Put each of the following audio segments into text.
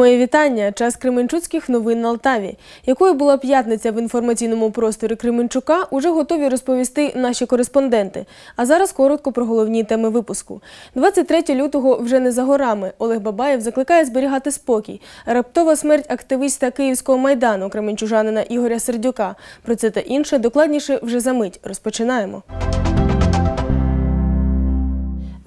Моє вітання. Час Кременчуцьких новин на Алтаві. Якою була п'ятниця в інформаційному просторі Кременчука, уже готові розповісти наші кореспонденти. А зараз коротко про головні теми випуску. 23 лютого вже не за горами. Олег Бабаєв закликає зберігати спокій. Раптова смерть активіста Київського майдану кременчужанина Ігоря Сердюка. Про це та інше докладніше вже за мить. Розпочинаємо.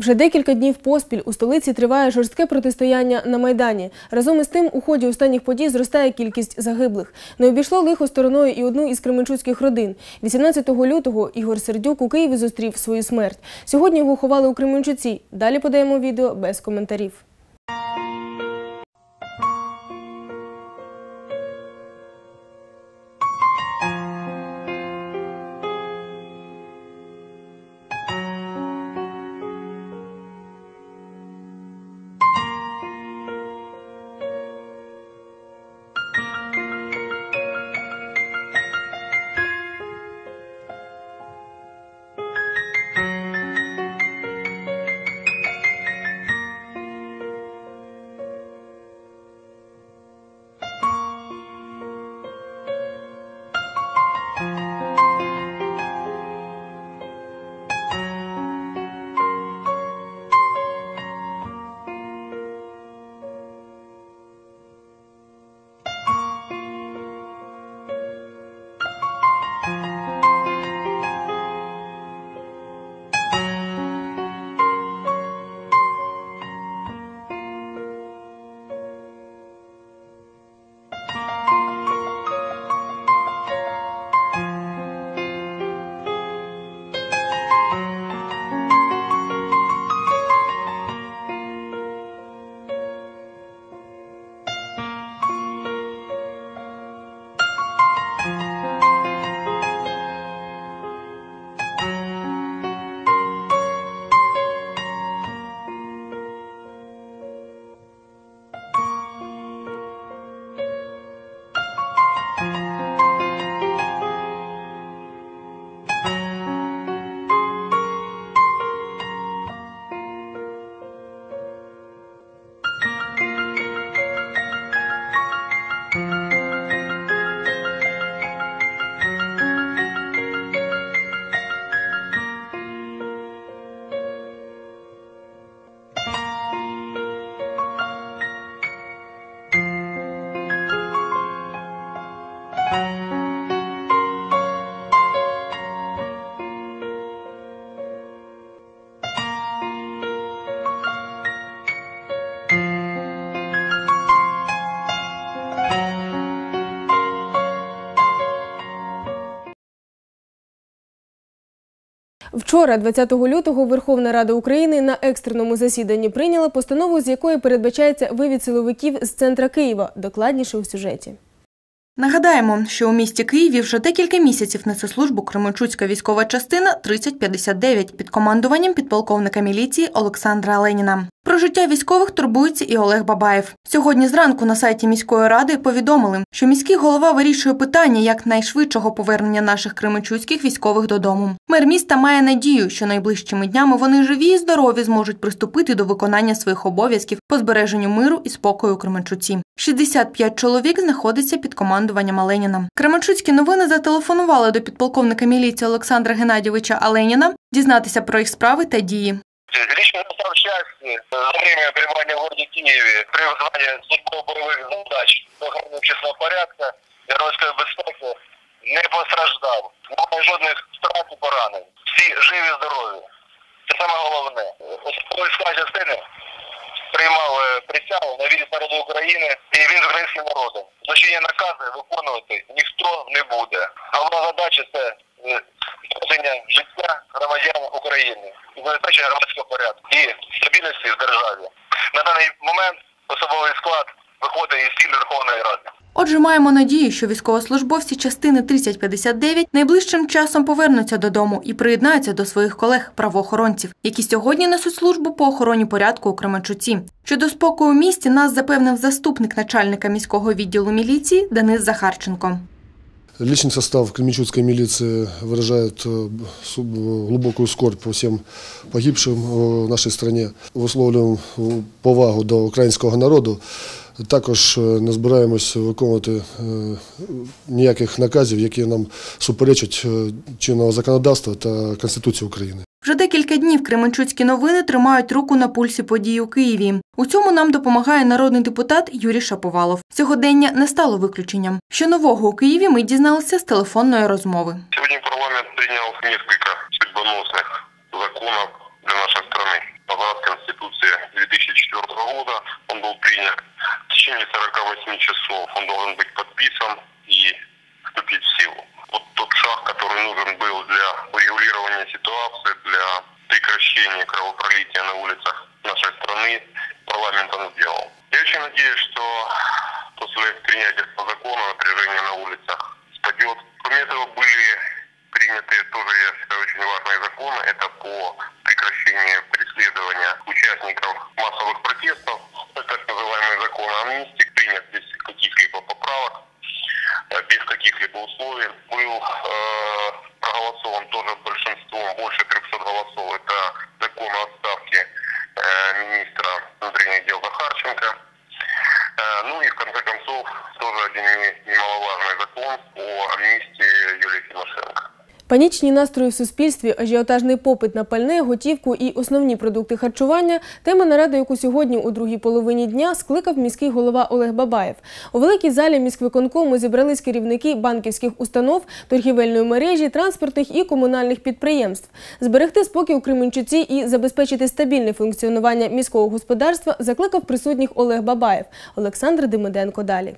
Вже декілька днів поспіль у столиці триває жорстке протистояння на Майдані. Разом із тим, у ході останніх подій зростає кількість загиблих. Не обійшло лихо стороною і одну із кременчуцьких родин. 18 лютого Ігор Сердюк у Києві зустрів свою смерть. Сьогодні його ховали у Кременчуці. Далі подаємо відео без коментарів. Вчора, 20 лютого, Верховна Рада України на екстреному засіданні прийняла постанову, з якої передбачається вивід силовиків з центра Києва. Докладніше у сюжеті. Нагадаємо, що у місті Києві вже декілька місяців несе службу Кременчуцька військова частина 3059 під командуванням підполковника міліції Олександра Леніна. Про життя військових турбується і Олег Бабаєв. Сьогодні зранку на сайті міської ради повідомили, що міський голова вирішує питання як найшвидшого повернення наших кременчуцьких військових додому. Мер міста має надію, що найближчими днями вони живі і здорові зможуть приступити до виконання своїх обов'язків по збереженню миру і спокою у Кременчуці. 65 чоловік знаходиться під командуванням Аленіна. Кременчуцькі новини зателефонували до підполковника міліції Олександра Геннадійовича Аленіна дізнатися про їх справи та дії. Лично состав части за время пребывания в городе Киеве при выполнении службово-боевых задач охорони общественного порядка, геройської безпеки не постраждав. Немає жодних втрат і поранень. Всі живі, здорові. Це саме головне. Особовий склад частини приймав е, присягу на вірі народу України і він з українським народом. Злочинні накази виконувати ніхто не буде. Головна задача це е, життя громадян України забезпечення громадського порядку і стабільності в державі. На даний момент особовий склад виходить із стін Верховної Ради. Отже, маємо надію, що військовослужбовці частини 3059 найближчим часом повернуться додому і приєднаються до своїх колег-правоохоронців, які сьогодні несуть службу по охороні порядку у Кременчуці. Щодо спокою у місті нас запевнив заступник начальника міського відділу міліції Денис Захарченко. Личный состав Кременчуцкой милиции выражает э, су- глубокую скорбь по всем погибшим э, в нашей стране. Висловлюємо повагу до українського народу. Також е, не збираємось виконувати е, ніяких наказів, які нам суперечать е, чинного законодавства та Конституції України. Вже декілька днів Кременчуцькі новини тримають руку на пульсі подій у Києві. У цьому нам допомагає народний депутат Юрій Шаповалов. Сьогодення не стало виключенням. Що нового у Києві ми дізналися з телефонної розмови. Сегодня парламент принял несколько судьбоносных законов для нашей страны. Согласно Конституции 2004 года он был принят. В течение 48 часов он должен быть подписан и вступить в силу. Вот тот шаг, который нужен был для урегулирования ситуации, Для прекращения кровопролития на улицах нашей страны, парламент он сделал. Я очень надеюсь, что после принятия этого закона напряжение на улицах спадет. Кроме этого, были приняты тоже, я считаю, очень важные законы. Это по прекращению преследования участников массовых протестов. Это так называемый закон амнистии, принят без каких-либо поправок, э, без каких-либо условий. Был э, немаловажный закон о амнистии Юлии Тимошенко. Панічні настрої в суспільстві, ажіотажний попит на пальне, готівку і основні продукти харчування – тема наради, яку сьогодні у другій половині дня скликав міський голова Олег Бабаєв. У великій залі міськвиконкому зібрались керівники банківських установ, торгівельної мережі, транспортних і комунальних підприємств. Зберегти спокій у Кременчуці і забезпечити стабільне функціонування міського господарства закликав присутніх Олег Бабаєв. Олександр Демиденко далі.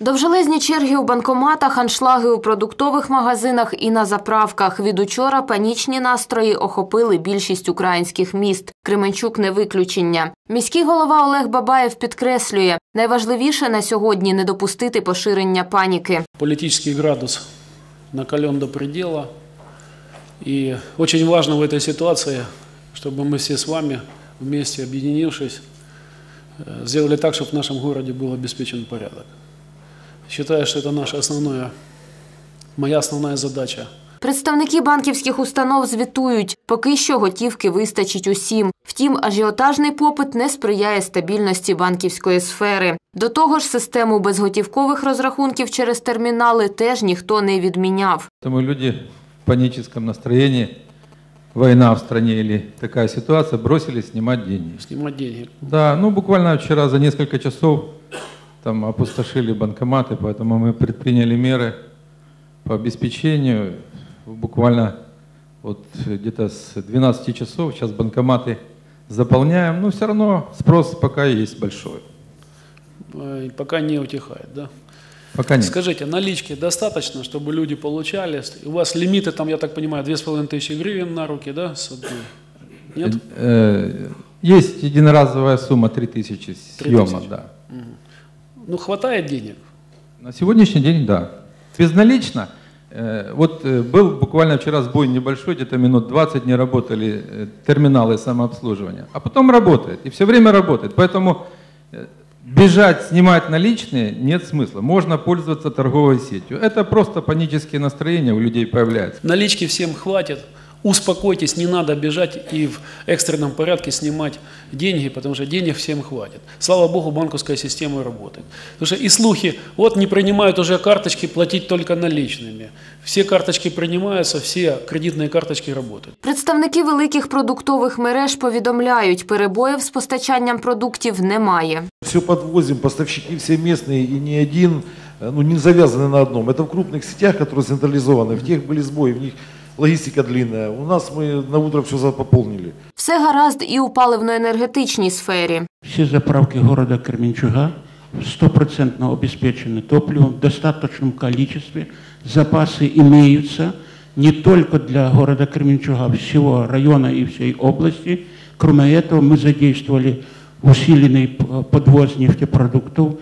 Довжелезні черги у банкоматах, аншлаги у продуктових магазинах і на заправках. Від учора панічні настрої охопили більшість українських міст. Кременчук не виключення. Міський голова Олег Бабаєв підкреслює, найважливіше на сьогодні не допустити поширення паніки. Политический градус накален до предела. И очень важно в этой ситуации, чтобы мы все с вами вместе объединившись, э, сделали так, чтобы в нашем городе был обеспечен порядок. Считаю, что это наша основная, моя основная задача Представники банківських установ звітують, поки що готівки вистачить усім. Втім, ажіотажний попит не сприяє стабільності банківської сфери. До того ж, систему безготівкових розрахунків через термінали теж ніхто не відміняв. Поэтому люди в паническом настроении, война в стране или такая ситуация, бросились снимать деньги. снимать деньги. Да, ну буквально вчера за несколько часов там опустошили банкоматы, поэтому мы предприняли меры по обеспечению. Буквально вот где-то с 12 часов сейчас банкоматы заполняем, но все равно спрос пока есть большой. И Пока не утихает, да? Пока нет. Скажите, налички достаточно, чтобы люди получали? У вас лимиты там, я так понимаю, 2500 гривен на руки, да? Нет? Э, Есть единоразовая сумма 3000 съема, 3000. да. Ну, хватает денег? На сегодняшний день, да. Безналично. э, Вот э, был буквально вчера сбой небольшой, где-то минут 20 не работали э, терминалы самообслуживания. А потом работает, и все время работает. Поэтому бежать, снимать наличные нет смысла. Можно пользоваться торговой сетью. Это просто панические настроения у людей появляются. Налички всем хватит. Успокойтесь, не надо бежать и в экстренном порядке снимать деньги, потому что денег всем хватит. Слава богу, банковская система работает. Потому что и слухи, вот не принимают уже карточки, платить только наличными. Все карточки принимаются, все кредитные карточки работают. Представники великих продуктових мереж повідомляють, перебоїв з постачанням продуктів немає. Все подвозим, поставщики все местные и ни один, э, ну, не завязаны на одном. Это в крупных сетях, которые централизованы, в тех были сбои, в них логистика длинная. У нас мы на утро все пополнили. Все гаразд і у паливно-енергетичній сфері. Все заправки города Кременчуга стопроцентно обеспечены топливом в достаточном количестве. Запасы имеются не только для города Кременчуга, всего района и всей области. Кроме этого, мы задействовали усиленный п- подвоз нефтепродуктов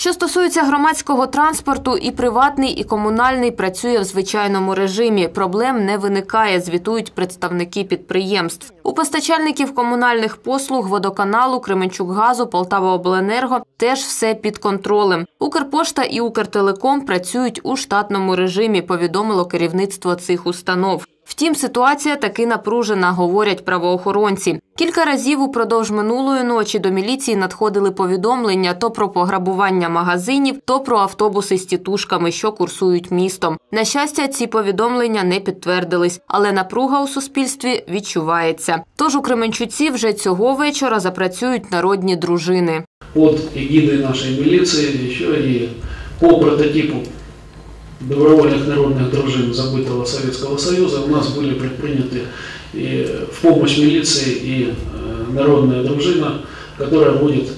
що стосується громадського транспорту, і приватний, і комунальний працює в звичайному режимі. Проблем не виникає, звітують представники підприємств. У постачальників комунальних послуг водоканалу, Кременчукгазу, Полтаваобленерго теж все під контролем. Укрпошта і Укртелеком працюють у штатному режимі, повідомило керівництво цих установ. Втім, ситуація таки напружена, говорять правоохоронці. Кілька разів упродовж минулої ночі до міліції надходили повідомлення то про пограбування магазинів, то про автобуси з тітушками, що курсують містом. На щастя, ці повідомлення не підтвердились, але напруга у суспільстві відчувається. Тож у Кременчуці вже цього вечора запрацюють народні дружини. Под эгидой нашей милиции еще и по прототипу добровольных народных дружин забытого Советского Союза у нас были предприняты и в помощь милиции и э, народная дружина, которая будет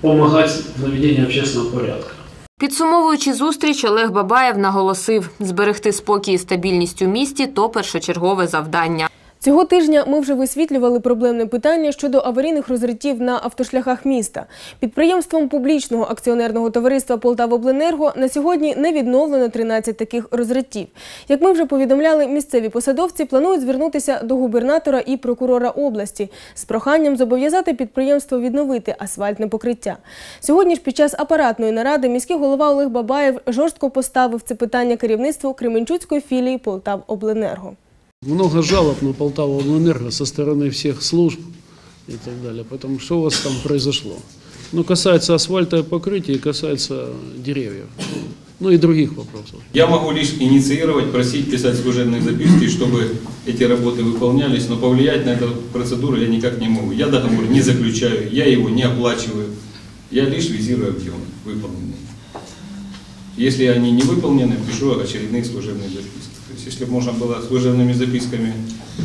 помогать в наведении общественного порядка. Підсумовуючи зустріч, Олег Бабаєв наголосив, зберегти спокій і стабільність у місті – то першочергове завдання. Цього тижня ми вже висвітлювали проблемне питання щодо аварійних розриттів на автошляхах міста. Підприємством публічного акціонерного товариства «Полтавобленерго» на сьогодні не відновлено 13 таких розриттів. Як ми вже повідомляли, місцеві посадовці планують звернутися до губернатора і прокурора області з проханням зобов'язати підприємство відновити асфальтне покриття. Сьогодні ж під час апаратної наради міський голова Олег Бабаєв жорстко поставив це питання керівництву Кременчуцької філії «Полтавобленерго». Много жалоб на Полтаву Обленерго со стороны всех служб и так далее. Поэтому что у вас там произошло? Ну, касается асфальта и покрытия, касается деревьев. Ну и других вопросов. Я могу лишь инициировать, просить писать служебные записки, чтобы эти работы выполнялись, но повлиять на эту процедуру я никак не могу. Я договор не заключаю, я его не оплачиваю, я лишь визирую объемы выполненные. Если они не выполнены, пишу очередные служебные записки. То есть, если бы можно было служебными записками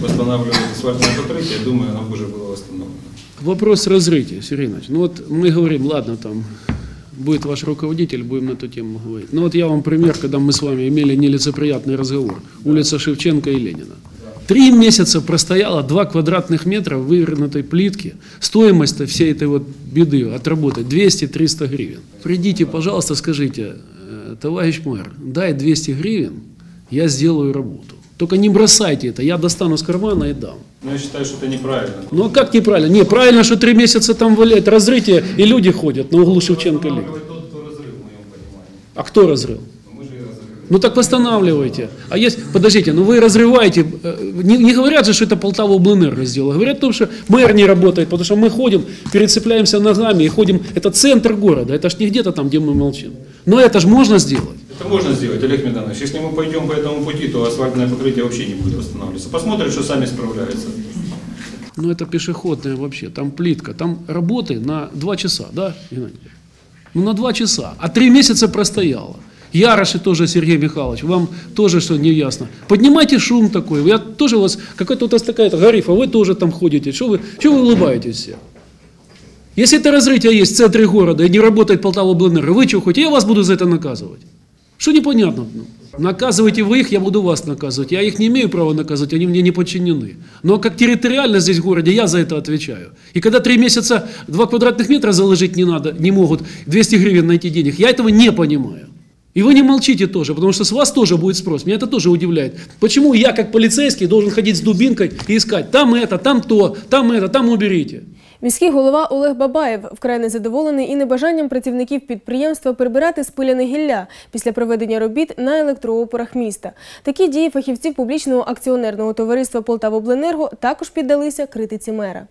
восстанавливать асфальтное покрытие, я думаю, оно бы уже было восстановлено. Вопрос разрытия, Сергей Иванович. Ну вот мы говорим, ладно, там будет ваш руководитель, будем на эту тему говорить. Ну вот я вам пример, когда мы с вами имели нелицеприятный разговор. Улица Шевченко и Ленина. Три месяца простояло 2 квадратных метра вывернутой плитки. Стоимость всей этой вот беды отработать 200-300 гривен. Придите, пожалуйста, скажите, э, товарищ мэр, дай 200 гривен, я сделаю работу. Только не бросайте это, я достану с кармана и дам. Но я считаю, что это неправильно. Ну а как неправильно? Не, правильно, что три месяца там валяет разрытие, и люди ходят на углу Шевченко и Ленина. Тот, кто разрыв, в моем понимании. А кто разрыл? Разрыв. Ну так восстанавливайте. А есть, подождите, ну вы разрываете, э, не, не говорят же, что это Полтава Облэнерго сделала. Говорят о том, что мэр не работает, потому что мы ходим, перецепляемся ногами и ходим, это центр города, это ж не где-то там, где мы молчим. Но это же можно сделать. Это можно сделать, Олег Меданович. Если мы пойдем по этому пути, то асфальтное покрытие вообще не будет восстанавливаться. Посмотрим, что сами справляются. Ну это пешеходное вообще, там плитка, там работы на два часа, да, Геннадий? Ну на два часа, а три месяца простояло. Яроши тоже, Сергей Михайлович, вам тоже что не ясно. Поднимайте шум такой, я тоже у вас, какая-то у вас такая гарифа, вы тоже там ходите, что вы, что вы улыбаетесь все? Если это разрытие есть в центре города и не работает Полтава Бленера, вы что хотите, я вас буду за это наказывать. Что непонятно? Ну, Наказывайте вы их, я буду вас наказывать. Я их не имею права наказывать, они мне не подчинены. Но как территориально здесь в городе я за это отвечаю. И когда три месяца два квадратных метра заложить не надо, не могут, 200 гривен найти денег, я этого не понимаю. И вы не молчите тоже, потому что с вас тоже будет спрос. Меня это тоже удивляет. Почему я, как полицейский, должен ходить с дубинкой и искать там это, там то, там это, там уберите. Міський голова Олег Бабаєв вкрай незадоволений і небажанням працівників підприємства прибирати спиляне гілля після проведення робіт на електроопорах міста. Такі дії фахівців публічного акціонерного товариства «Полтавобленерго» також піддалися критиці мера.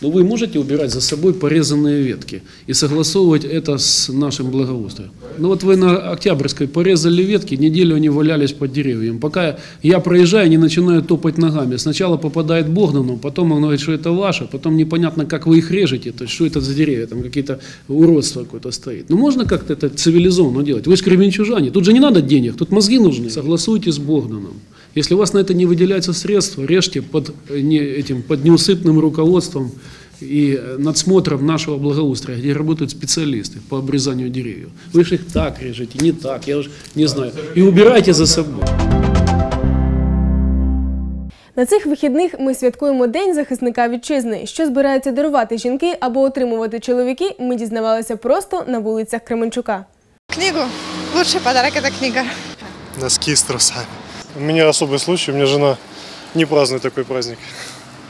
Но вы можете убирать за собой порезанные ветки и согласовывать это с нашим благоустроем. Ну вот вы на Октябрьской порезали ветки, неделю они валялись под деревьями. Пока я проезжаю, они начинают топать ногами. Сначала попадает Богдану, потом он говорит, что это ваше, потом непонятно, как вы их режете, то есть что это за деревья, там какие-то уродства какое-то стоит. Ну можно как-то это цивилизованно делать. Вы же кременчужане, тут же не надо денег, тут мозги нужны. Согласуйте с Богданом. Если у вас на это не выделяется средства, режьте под, э, не, этим, под неусыпным руководством и э, надсмотром нашего благоустроя, где работают специалисты по обрезанию деревьев. Вы же их так режете, не так, я уже не знаю. И убирайте за собой. На цих вихідних ми святкуємо День захисника вітчизни. Що збираються дарувати жінки або отримувати чоловіки, ми дізнавалися просто на вулицях Кременчука. Книгу. Лучший подарок – это книга. носки с трусами. У меня особый случай, у меня жена не празднует такой праздник.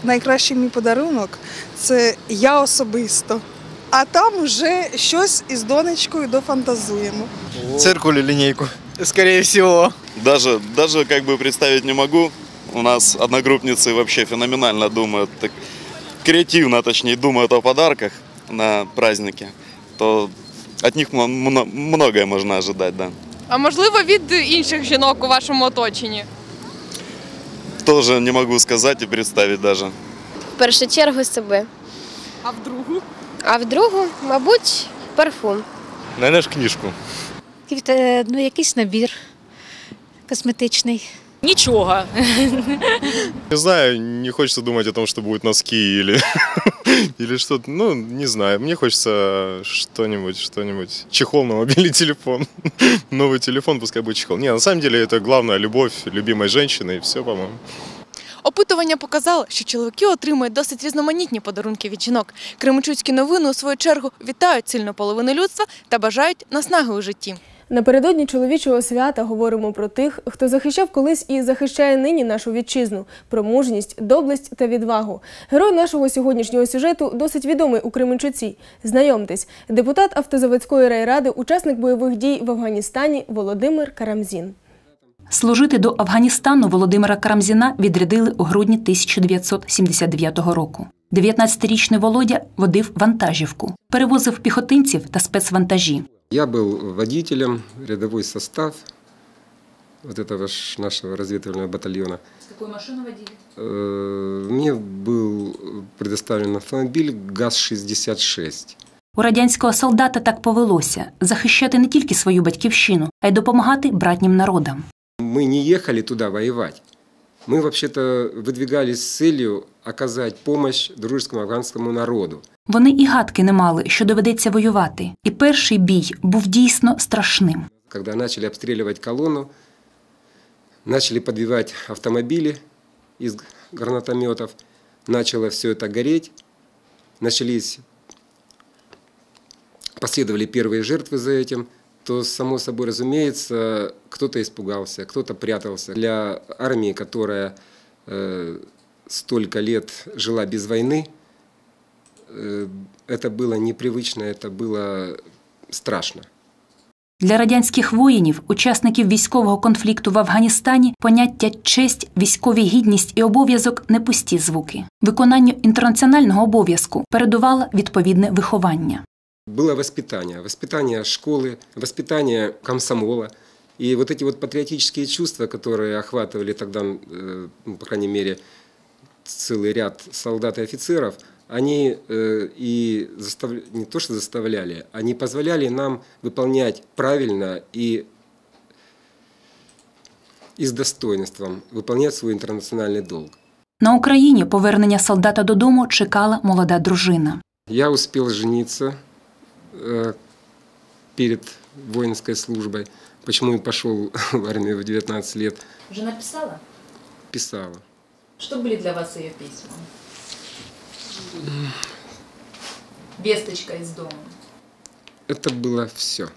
Найкращий мій подарунок це я особисто. А там вже щось із донечкою дофантазуємо. Циркуль и линейку. Скорее всего. Даже, даже как бы представить не могу, У нас одногруппницы вообще феноменально думают, так, креативно, точнее, думают о подарках на праздники, то от них мо- мно- многое можно ожидать, да. А можливо, від інших жінок у вашому оточенні? Тоже не можу сказати і представити навіть. В першу чергу себе. А в другу? А в другу, мабуть, парфум. Ж книжку. Ну, якийсь набір косметичний. Нічого. Не знаю, не хочется думать о том, что будут носки или, или что-то. Ну, не знаю. Мне хочется что-нибудь, что-нибудь. Чехол на мобильный телефон. Новый телефон, пускай будет чехол. Не, на самом деле это главная любовь любимой женщины и все, по-моему. Опитування показало, що чоловіки отримують досить різноманітні подарунки від жінок. Кременчуцькі новини у свою чергу вітають сильну половину людства та бажають наснаги у житті. Напередодні чоловічого свята говоримо про тих, хто захищав колись і захищає нині нашу вітчизну, про мужність, доблесть та відвагу. Герой нашого сьогоднішнього сюжету досить відомий у Кременчуці. Знайомтесь, депутат автозаводської райради, учасник бойових дій в Афганістані Володимир Карамзін. Служити до Афганістану Володимира Карамзіна відрядили у грудні 1979 року. 19-річний Володя водив вантажівку, перевозив піхотинців та спецвантажі. Я был водителем, рядовой состав вот этого ж нашего разведывательного батальона. Какую машину водили? Э, Мне был предоставлен автомобиль ГАЗ-66. У радянського солдата так повелося захищати не тільки свою батьківщину, а й допомагати братнім народам. Мы не ехали туда воевать. Мы вообще-то выдвигались с целью оказать помощь дружескому афганскому народу. Вони і гадки не мали, що доведеться воювати. І перший бій був дійсно страшним. Когда начали обстреливать колонну, начали подбивать автомобили из гранатометов, начало все это гореть, начались, последовали первые жертвы за этим, то, само собой разумеется, кто-то испугался, кто-то прятался. Для армии, которая э, столько лет жила без войны, э, это было непривычно, это было страшно. Для радянських воїнів, учасників військового конфлікту в Афганістані, поняття честь, військові гідність і обов'язок не пусті звуки. Виконанню інтернаціонального обов'язку передувало відповідне виховання. Было воспитание, воспитание школы, воспитание комсомола. И вот эти вот патриотические чувства, которые охватывали тогда, э, ну, по крайней мере, целый ряд солдат и офицеров, они э, и застав- не то что заставляли, они позволяли нам выполнять правильно и, и с достоинством выполнять свой интернациональный долг. На Україні повернення солдата додому чекала молода дружина. Я успел жениться э, перед воинской службой. Почему и пошел в армию в 19 лет. Жена писала? Писала. Что были для вас ее письма? Весточка из дома. Это было все.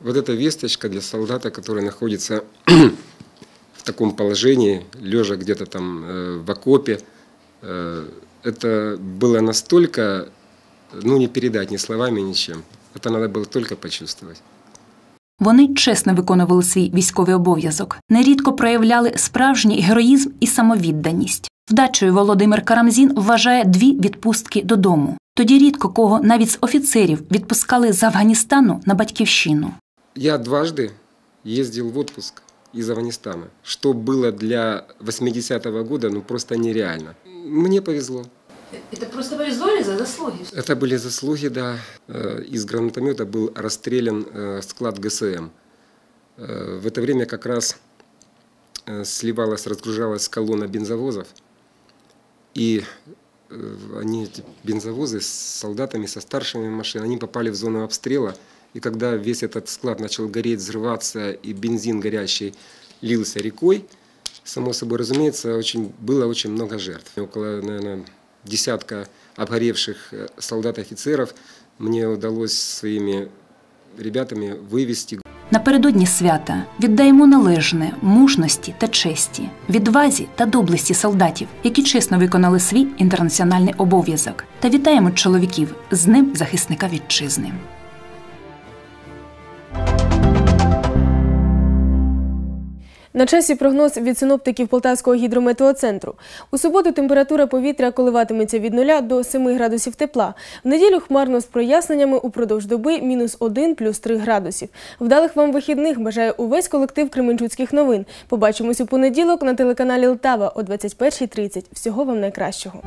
Вот эта весточка для солдата, который находится в таком положении, лежа где-то там э, в окопе, э, это было настолько, ну не передать ни словами, ничем. Это надо было только почувствовать. Вони чесно виконували свій військовий обов'язок, нерідко проявляли справжній героїзм і самовідданість. Вдачею Володимир Карамзін вважає дві відпустки додому. Тоді рідко кого навіть з офіцерів відпускали з Афганістану на батьківщину. Я дважды ездил в отпуск из Афганистана, что было для 80-го года ну просто нереально. Мне повезло. Это просто повезло или за заслуги? Это были заслуги, да. Э, Из гранатомета был расстрелян э, склад ГСМ. Э, В это время как раз сливалась, разгружалась колонна бензовозов. И они, эти бензовозы с солдатами, со старшими машин, они попали в зону обстрела. И когда весь этот склад начал гореть, взрываться, и бензин горящий лился рекой, само собой разумеется, очень, было очень много жертв. Около, наверное, десятка обгоревших э, солдат и офицеров мне удалось своими ребятами вывести. Напередодні свята віддаємо належне мужності та честі, відвазі та доблесті солдатів, які чесно виконали свій інтернаціональний обов'язок, та вітаємо чоловіків з ним захисника вітчизни. На часі прогноз від синоптиків Полтавського гідрометеоцентру. У суботу температура повітря коливатиметься від 0 до 7 градусів тепла. В неділю хмарно з проясненнями упродовж доби мінус 1 плюс 3 градусів. Вдалих вам вихідних бажає увесь колектив Кременчуцьких новин. Побачимось у понеділок на телеканалі Лтава о 21.30. Всього вам найкращого.